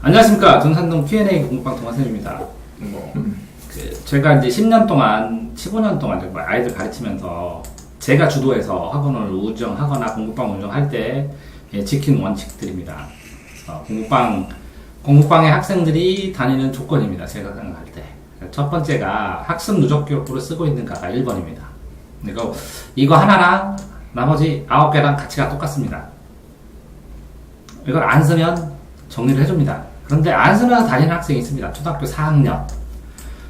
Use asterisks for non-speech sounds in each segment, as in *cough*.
안녕하십니까. 등산동 Q&A 공부방 동화쌤입니다. 뭐, 그, 제가 이제 10년 동안, 15년 동안 정말 아이들 가르치면서 제가 주도해서 학원을 운영하거나 공부방 운영할 때 예, 지킨 원칙들입니다. 어, 공부방, 공부방의 학생들이 다니는 조건입니다. 제가 생각할 때. 첫 번째가 학습 누적 기록부를 쓰고 있는가가 1번입니다. 이거, 이거 하나랑 나머지 9개랑 가치가 똑같습니다. 이걸 안 쓰면 정리를 해줍니다. 그런데 안 쓰면서 다니는 학생이 있습니다. 초등학교 4학년.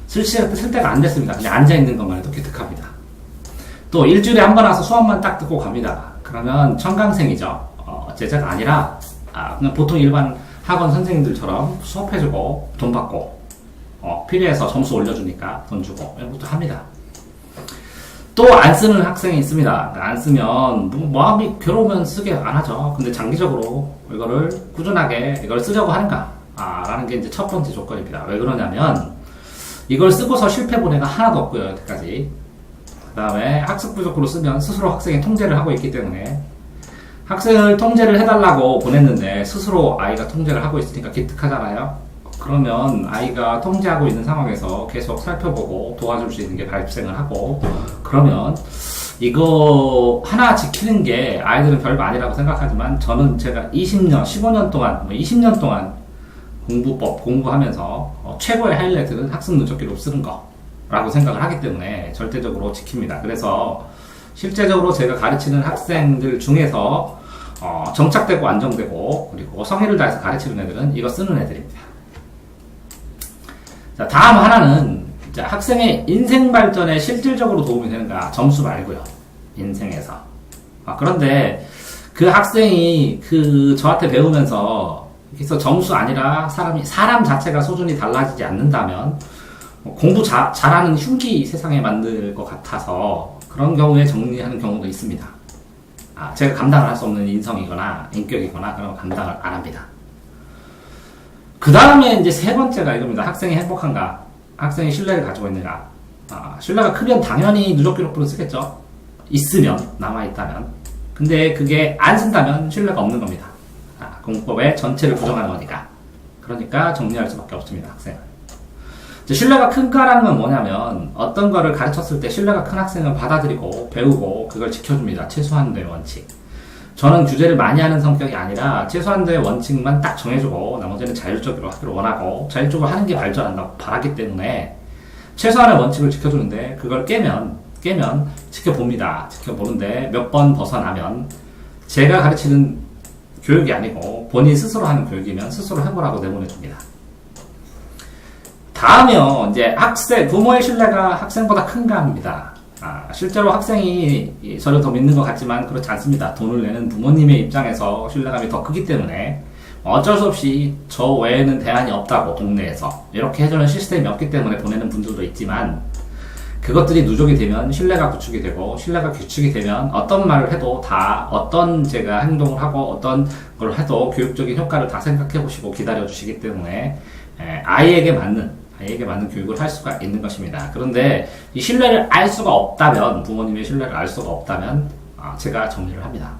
쓸, 시, 쓸 때가 안 됐습니다. 그냥 앉아있는 것만 해도 기특합니다. 또 일주일에 한 번 와서 수업만 딱 듣고 갑니다. 그러면 청강생이죠. 어, 제자가 아니라 아, 그냥 보통 일반 학원 선생님들처럼 수업해주고 돈 받고 어, 필요해서 점수 올려주니까 돈 주고 이런 것도 합니다. 또 안 쓰는 학생이 있습니다. 안 쓰면 뭐 마음이 괴로우면 쓰게 안 하죠. 근데 장기적으로 이거를 꾸준하게 이걸 쓰려고 하는가? 아, 라는 게 이제 첫 번째 조건입니다. 왜 그러냐면 이걸 쓰고서 실패 본 애가 하나도 없고요. 여태까지. 그 다음에 학습 부족으로 쓰면 스스로 학생이 통제를 하고 있기 때문에 학생을 통제를 해달라고 보냈는데 스스로 아이가 통제를 하고 있으니까 기특하잖아요. 그러면 아이가 통제하고 있는 상황에서 계속 살펴보고 도와줄 수 있는 게 발생을 하고 그러면 이거 하나 지키는 게 아이들은 별거 아니라고 생각하지만 저는 제가 20년, 15년 동안, 뭐 20년 동안 공부법 공부하면서 어, 최고의 하이라이트는 학습 누적 기록 쓰는 거라고 생각을 하기 때문에 절대적으로 지킵니다. 그래서 실제적으로 제가 가르치는 학생들 중에서 어, 정착되고 안정되고 그리고 성의를 다해서 가르치는 애들은 이거 쓰는 애들입니다. 자, 다음 하나는 자, 학생의 인생 발전에 실질적으로 도움이 되는가 점수 말고요. 인생에서. 아, 그런데 그 학생이 그 저한테 배우면서 그래서 점수 아니라 사람이 사람 자체가 수준이 달라지지 않는다면 뭐 공부 자, 잘하는 흉기 세상에 만들 것 같아서 그런 경우에 정리하는 경우도 있습니다. 아, 제가 감당을 할 수 없는 인성이거나 인격이거나 그런 거 감당을 안 합니다. 그 다음에 이제 세 번째가 이겁니다. 학생이 행복한가? 학생이 신뢰를 가지고 있는가? 아, 신뢰가 크면 당연히 누적 기록부를 쓰겠죠. 있으면, 남아있다면. 근데 그게 안 쓴다면 신뢰가 없는 겁니다. 아, 공부법의 전체를 부정하는 거니까. 그러니까 정리할 수밖에 없습니다, 학생은. 신뢰가 큰가라는 건 뭐냐면, 어떤 거를 가르쳤을 때 신뢰가 큰 학생은 받아들이고, 배우고, 그걸 지켜줍니다. 최소한도의 원칙. 저는 규제를 많이 하는 성격이 아니라 최소한도의 원칙만 딱 정해주고 나머지는 자율적으로 하기를 원하고 자율적으로 하는 게 발전한다고 바라기 때문에 최소한의 원칙을 지켜주는데 그걸 깨면 깨면 지켜봅니다. 지켜보는데 몇 번 벗어나면 제가 가르치는 교육이 아니고 본인 스스로 하는 교육이면 스스로 해보라고 내보내줍니다. 다음이요. 이제 학생 부모의 신뢰가 학생보다 큰가 합니다. 아, 실제로 학생이 저를 더 믿는 것 같지만 그렇지 않습니다. 돈을 내는 부모님의 입장에서 신뢰감이 더 크기 때문에 어쩔 수 없이 저 외에는 대안이 없다고 동네에서 이렇게 해주는 시스템이 없기 때문에 보내는 분들도 있지만 그것들이 누적이 되면 신뢰가 구축이 되고 신뢰가 구축이 되면 어떤 말을 해도 다 어떤 제가 행동을 하고 어떤 걸 해도 교육적인 효과를 다 생각해 보시고 기다려 주시기 때문에 에, 아이에게 맞는 아이에게 맞는 교육을 할 수가 있는 것입니다. 그런데 이 신뢰를 알 수가 없다면 부모님의 신뢰를 알 수가 없다면 아, 제가 정리를 합니다.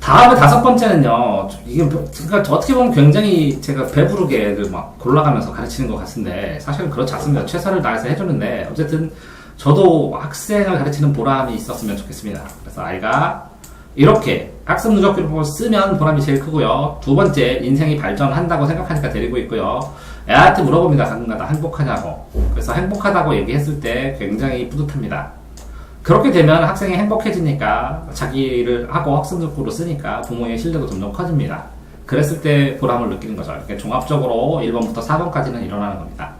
다음에 다섯 번째는요. 이게 뭐- 그러니까 어떻게 보면 굉장히 제가 배부르게 애들 막 골라가면서 가르치는 것 같은데 사실은 그렇지 않습니다. 최선을 다해서 해주는데 어쨌든 저도 학생을 가르치는 보람이 있었으면 좋겠습니다. 그래서 아이가 이렇게 학습 누적 기록을 쓰면 보람이 제일 크고요. 두 번째 인생이 발전한다고 생각하니까 데리고 있고요. 애한테 물어봅니다. 가끔가다 행복하냐고. 그래서 행복하다고 얘기했을 때 굉장히 뿌듯합니다. 그렇게 되면 학생이 행복해지니까 자기를 하고 학습 누적으로 쓰니까 부모의 신뢰도 점점 커집니다. 그랬을 때 보람을 느끼는 거죠. 이렇게 종합적으로 1번부터 4번까지는 일어나는 겁니다.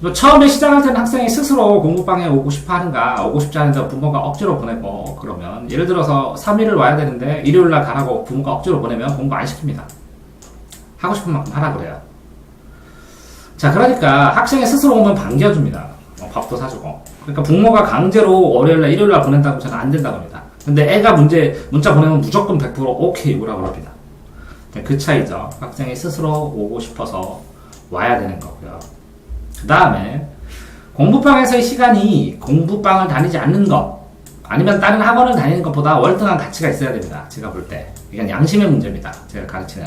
뭐 처음에 시작할 때는 학생이 스스로 공부방에 오고 싶어 하는가, 오고 싶지 않은데 부모가 억지로 보내고, 그러면, 예를 들어서 3일을 와야 되는데, 일요일날 가라고 부모가 억지로 보내면 공부 안 시킵니다. 하고 싶은 만큼 하라 그래요. 자, 그러니까 학생이 스스로 오면 반겨줍니다. 어, 밥도 사주고. 그러니까 부모가 강제로 월요일날, 일요일날 보낸다고 저는 안 된다고 합니다. 근데 애가 문제, 문자 보내면 무조건 100% 오케이 오라고 합니다. 그 차이죠. 학생이 스스로 오고 싶어서 와야 되는 거고요. 그 다음에 공부방에서의 시간이 공부방을 다니지 않는 것 아니면 다른 학원을 다니는 것보다 월등한 가치가 있어야 됩니다. 제가 볼 때. 이건 양심의 문제입니다. 제가 가르치는.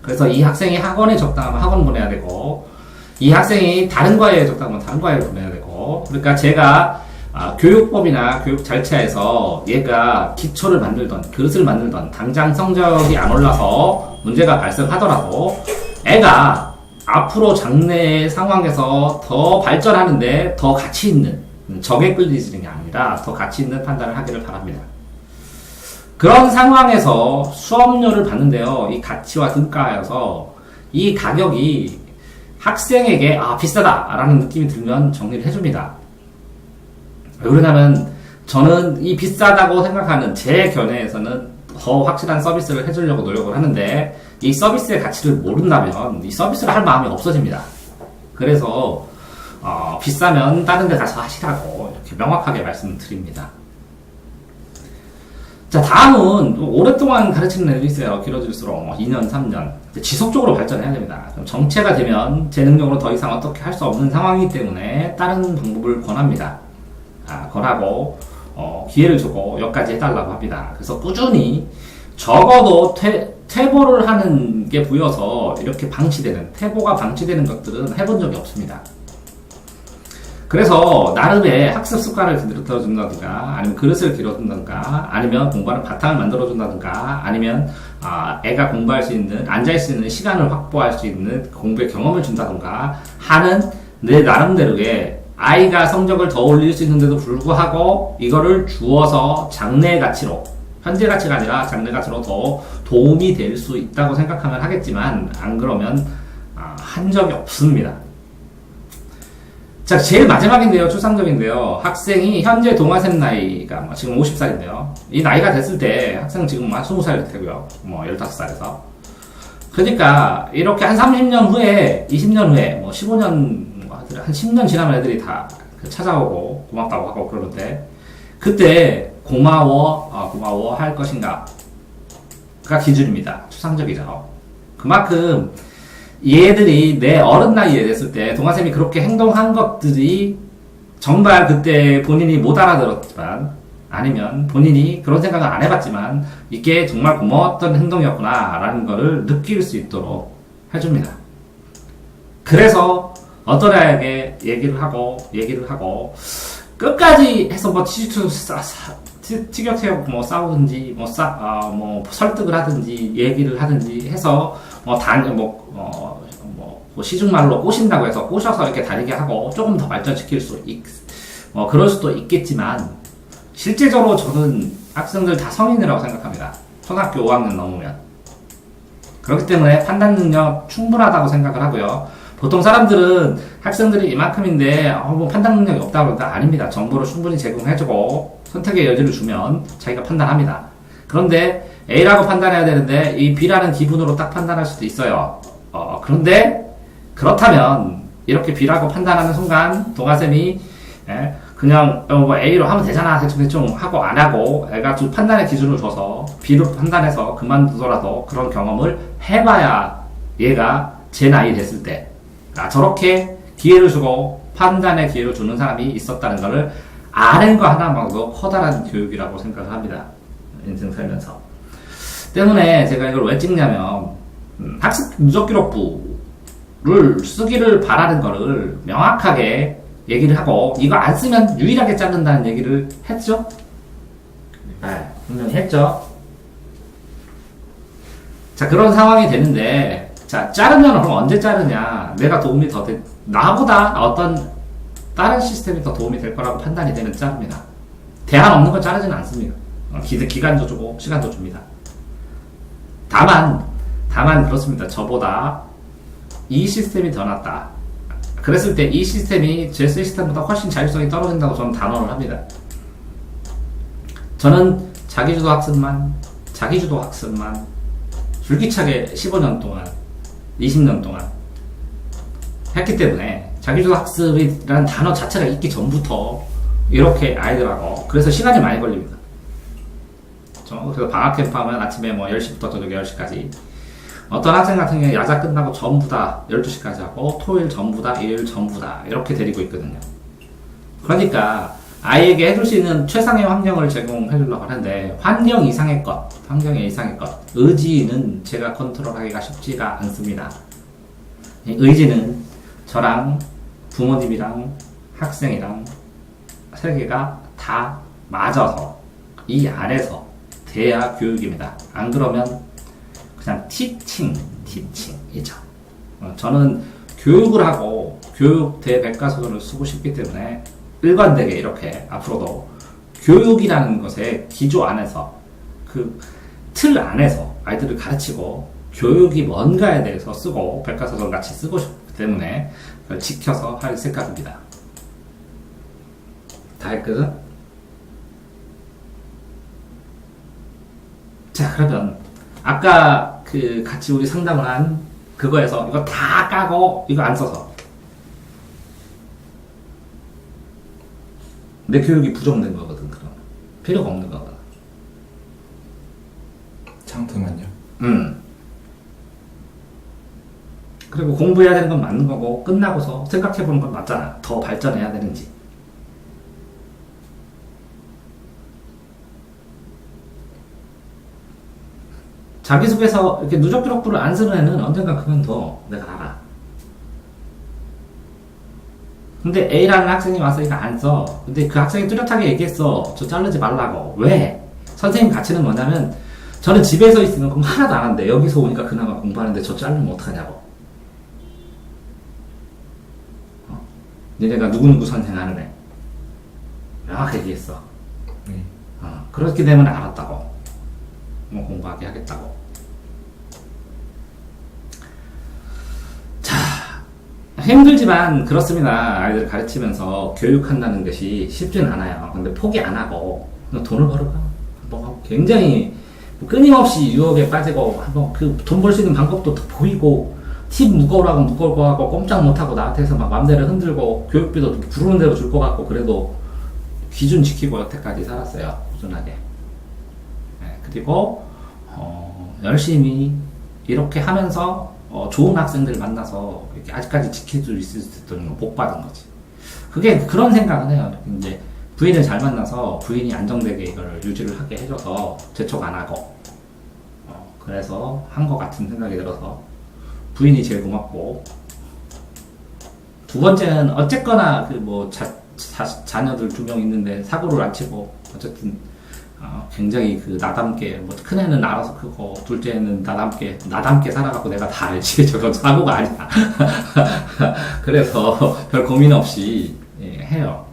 그래서 이 학생이 학원에 적당하면 학원 보내야 되고, 이 학생이 다른 과에 적당하면 다른 과에 보내야 되고, 그러니까 제가 아, 교육법이나 교육 절차에서 얘가 기초를 만들던, 그릇을 만들던, 당장 성적이 안 올라서 문제가 발생하더라도 애가 앞으로 장래 상황에서 더 발전하는데 더 가치 있는, 적에 끌리지는 게 아니라 더 가치 있는 판단을 하기를 바랍니다. 그런 상황에서 수업료를 받는데요. 이 가치와 등가여서 이 가격이 학생에게 아 비싸다라는 느낌이 들면 정리를 해줍니다. 왜 그러냐면 저는 이 비싸다고 생각하는 제 견해에서는 더 확실한 서비스를 해주려고 노력을 하는데 이 서비스의 가치를 모른다면 이 서비스를 할 마음이 없어집니다. 그래서 어, 비싸면 다른 데 가서 하시라고 이렇게 명확하게 말씀드립니다. 자, 다음은 오랫동안 가르치는 애들이 있어요. 길어질수록 2년, 3년. 지속적으로 발전해야 됩니다. 정체가 되면 제 능력으로 더 이상 어떻게 할 수 없는 상황이기 때문에 다른 방법을 권합니다. 아, 권하고, 어, 기회를 주고 여기까지 해달라고 합니다. 그래서 꾸준히 적어도 퇴, 퇴보를 하는 게 보여서 이렇게 방치되는, 퇴보가 방치되는 것들은 해본 적이 없습니다. 그래서 나름의 학습 습관을 들어준다든가 아니면 그릇을 길어준다든가 아니면 공부하는 바탕을 만들어준다든가 아니면 아, 애가 공부할 수 있는 앉아있을 수 있는 시간을 확보할 수 있는 공부의 경험을 준다든가 하는 내 나름대로의 아이가 성적을 더 올릴 수 있는데도 불구하고 이거를 주어서 장래 가치로 현재 가치가 아니라 장래 가치로 더 도움이 될 수 있다고 생각하면 하겠지만 안 그러면 아, 한 적이 없습니다. 자, 제일 마지막인데요. 추상적인데요. 학생이 현재 동아생 나이가 뭐 지금 50살인데요. 이 나이가 됐을 때 학생은 지금 한 20살 되고요. 뭐 15살에서. 그러니까 이렇게 한 30년 후에, 20년 후에, 뭐 15년, 한 10년 지나면 애들이 다 찾아오고 고맙다고 하고 그러는데 그때 고마워, 어, 고마워 할 것인가가 기준입니다. 추상적이죠. 그만큼 얘들이 내 어른 나이에 됐을 때 동아쌤이 그렇게 행동한 것들이 정말 그때 본인이 못 알아들었지만 아니면 본인이 그런 생각을 안 해봤지만 이게 정말 고마웠던 행동이었구나 라는 것을 느낄 수 있도록 해줍니다. 그래서 어떤 애에게 얘기를 하고 얘기를 하고 끝까지 해서 뭐 티격태격 뭐 싸우든지 뭐 싸, 아, 뭐 설득을 하든지 얘기를 하든지 해서 뭐 단, 뭐, 어, 뭐, 뭐 시중말로 꼬신다고 해서 꼬셔서 이렇게 다르게 하고 조금 더 발전시킬 수 있, 뭐 그럴 수도 있겠지만 실제적으로 저는 학생들 다 성인이라고 생각합니다. 초등학교 5학년 넘으면. 그렇기 때문에 판단 능력 충분하다고 생각을 하고요. 보통 사람들은 학생들이 이만큼인데 어, 뭐 판단 능력이 없다고 그러다 아닙니다. 정보를 충분히 제공해주고 선택의 여지를 주면 자기가 판단합니다. 그런데 A라고 판단해야 되는데 이 B라는 기분으로 딱 판단할 수도 있어요. 어, 그런데 그렇다면 이렇게 B라고 판단하는 순간 동아쌤이 예, 그냥 어, 뭐 A로 하면 되잖아 대충 대충 하고 안 하고 애가 좀 판단의 기준을 줘서 B로 판단해서 그만두더라도 그런 경험을 해봐야 얘가 제 나이 됐을 때 아, 저렇게 기회를 주고 판단의 기회를 주는 사람이 있었다는 것을 아는 거 하나만도 커다란 교육이라고 생각을 합니다. 인생 살면서. 때문에 제가 이걸 왜 찍냐면, 음, 학습 누적 기록부를 쓰기를 바라는 거를 명확하게 얘기를 하고, 이거 안 쓰면 유일하게 자른다는 얘기를 했죠? 네, 분명히 했죠? 자, 그런 상황이 되는데, 자, 자르면 그럼 언제 자르냐? 내가 도움이 더 돼, 나보다 어떤 다른 시스템이 더 도움이 될 거라고 판단이 되면 자릅니다. 대안 없는 건 자르지는 않습니다. 어, 기, 기간도 주고 시간도 줍니다. 다만, 다만 그렇습니다. 저보다 이 시스템이 더 낫다. 그랬을 때 이 시스템이 제 시스템보다 훨씬 자율성이 떨어진다고 저는 단언을 합니다. 저는 자기주도 학습만, 자기주도 학습만 줄기차게 15년 동안, 20년 동안 했기 때문에 자기주도 학습이라는 단어 자체가 있기 전부터 이렇게 아이들하고 그래서 시간이 많이 걸립니다. 그래서 방학 캠프 하면 아침에 뭐 10시부터 저녁 10시까지 어떤 학생 같은 경우에 야자 끝나고 전부 다 12시까지 하고 토요일 전부 다 일요일 전부 다 이렇게 데리고 있거든요. 그러니까 아이에게 해줄 수 있는 최상의 환경을 제공해 주려고 하는데 환경 이상의 것, 환경 이상의 것, 의지는 제가 컨트롤하기가 쉽지가 않습니다. 이 의지는 저랑 부모님이랑 학생이랑 세 개가 다 맞아서 이 안에서 돼야 교육입니다. 안 그러면 그냥 티칭, 티칭이죠. 어, 저는 교육을 하고 교육 대백과서전을 쓰고 싶기 때문에 일관되게 이렇게 앞으로도 교육이라는 것의 기조 안에서 그 틀 안에서 아이들을 가르치고 교육이 뭔가에 대해서 쓰고 백과사전 같이 쓰고 싶기 때문에 지켜서 할 생각입니다. 다 했거든? 자, 그러면 아까 그 같이 우리 상담을 한 그거에서 이거 다 까고 이거 안 써서 내 교육이 부족된 거거든, 그럼. 필요가 없는 거거든. 창트만요. 음. 그리고 공부해야 되는 건 맞는 거고, 끝나고서 생각해 보는 건 맞잖아. 더 발전해야 되는지. 자기소개서 이렇게 누적 기록부를 안 쓰는 애는 언젠가 그만둬. 내가 알아. 근데 A라는 학생이 와서 이거 안 써. 근데 그 학생이 뚜렷하게 얘기했어. 저 자르지 말라고. 왜? 선생님 가치는 뭐냐면, 저는 집에서 있으면 공부 하나도 안 하는데, 여기서 오니까 그나마 공부하는데 저 자르면 어떡하냐고. 어? 니네가 누구누구 선생 하는 애. 명확하게 얘기했어. 네. 어, 그렇게 되면 알았다고. 뭐 공부하게 하겠다고. 자, 힘들지만 그렇습니다. 아이들 가르치면서 교육한다는 것이 쉽진 않아요. 근데 포기 안 하고 돈을 벌어가. 뭐 굉장히 끊임없이 유혹에 빠지고 한번 그 돈 벌 수 있는 방법도 더 보이고 팁 무거우라고 무거울 거 같고 꼼짝 못하고 나한테서 막 맘대로 흔들고 교육비도 부르는 대로 줄 것 같고 그래도 기준 지키고 여태까지 살았어요. 꾸준하게. 네, 그리고 어, 열심히 이렇게 하면서 어, 좋은 학생들 만나서 이렇게 아직까지 지킬 수 있을 수 있던 복 받은 거지. 그게 그런 생각은 해요. 이제 부인을 잘 만나서 부인이 안정되게 이걸 유지를 하게 해줘서 재촉 안 하고 어, 그래서 한 것 같은 생각이 들어서 부인이 제일 고맙고 두 번째는 어쨌거나 그 뭐 자녀들 두 명 있는데 사고를 안 치고 어쨌든 어, 굉장히 그 나담게 뭐 큰애는 알아서 크고 둘째는 나담게 나담게 살아갖고 내가 다 알지. *laughs* 저건 사고가 아니야. *laughs* 그래서 별 고민 없이 예, 해요.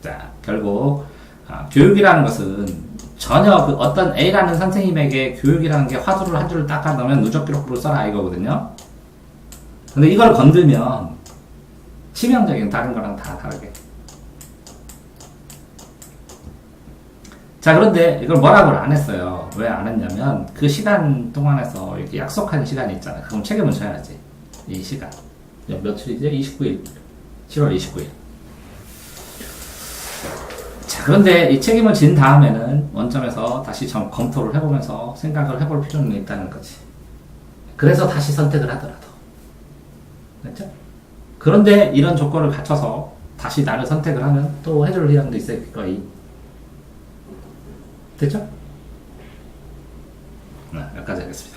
자 결국 아, 교육이라는 것은 전혀 그 어떤 A라는 선생님에게 교육이라는 게 화두를 한 줄을 딱 한다면 누적 기록부를 써라 이거거든요. 근데 이걸 건들면 치명적인 다른 거랑 다 다르게 자, 그런데 이걸 뭐라고를 안 했어요. 왜 안 했냐면, 그 시간 동안에서 이렇게 약속한 시간이 있잖아요. 그럼 책임을 져야지. 이 시간. 야, 며칠이지? 29일. 7월 29일. 자, 그런데 이 책임을 진 다음에는 원점에서 다시 점, 검토를 해보면서 생각을 해볼 필요는 있다는 거지. 그래서 다시 선택을 하더라도. 됐죠? 그런데 이런 조건을 갖춰서 다시 나를 선택을 하면 또 해줄 의향도 있을 거이. 됐죠? 네, 여기까지 하겠습니다.